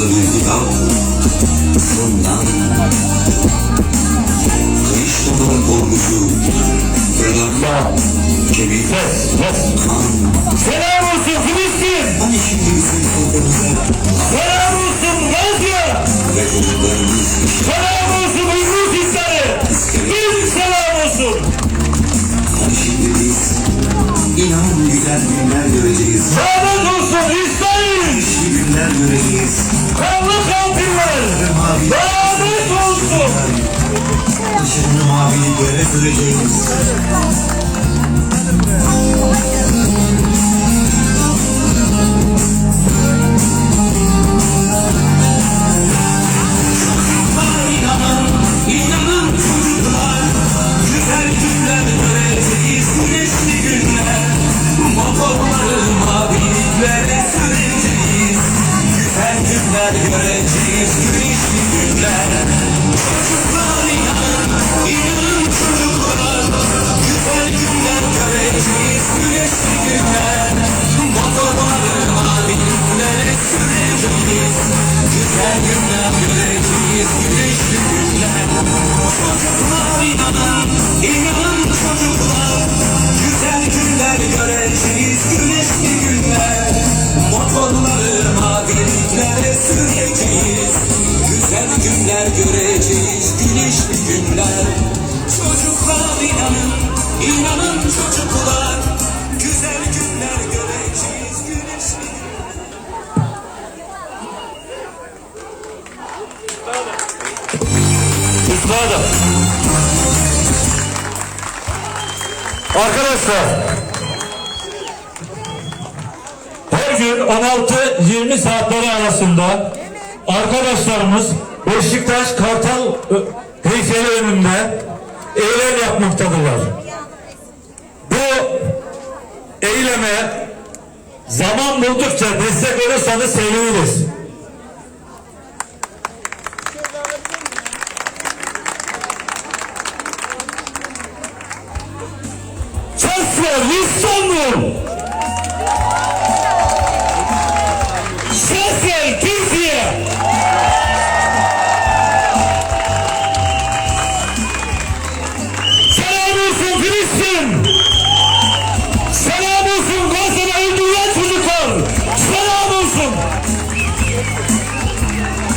Nazlı Mevlidal Bundan Kıyış topunun korkusu Fırlatma Kemik Kan Selam olsun Filistin! Hani şimdi bizim soframıza Selam olsun Gazze! Ve çocuklarımız Selam olsun Hisarı! Bir selam olsun! Hani şimdi biz İnan güzel günler göreceğiz Lanet olsun İsrail! Güçlü günler göreceğiz Kanlı katiller! Mavi Lanet olsun! Işığını maviliklere süreceğiz günler göreceğiz Güneşli günler Çocuklar inanın, inanın çocuklar Güzel günler göreceğiz Güneşli günler Motorları maviliklere süreceğiz Güzel günler göreceğiz Güneşli günler Çocuklar inanın inanın, çocuklar Güzel günler göreceğiz Güneşli Üstadım. Arkadaşlar. Her gün 16-20 saatleri arasında arkadaşlarımız Beşiktaş Kartal heykeli önünde eylem yapmaktadırlar. Eyleme zaman buldukça destek olursanız seviniriz. Sesler İstanbul! Obrigada.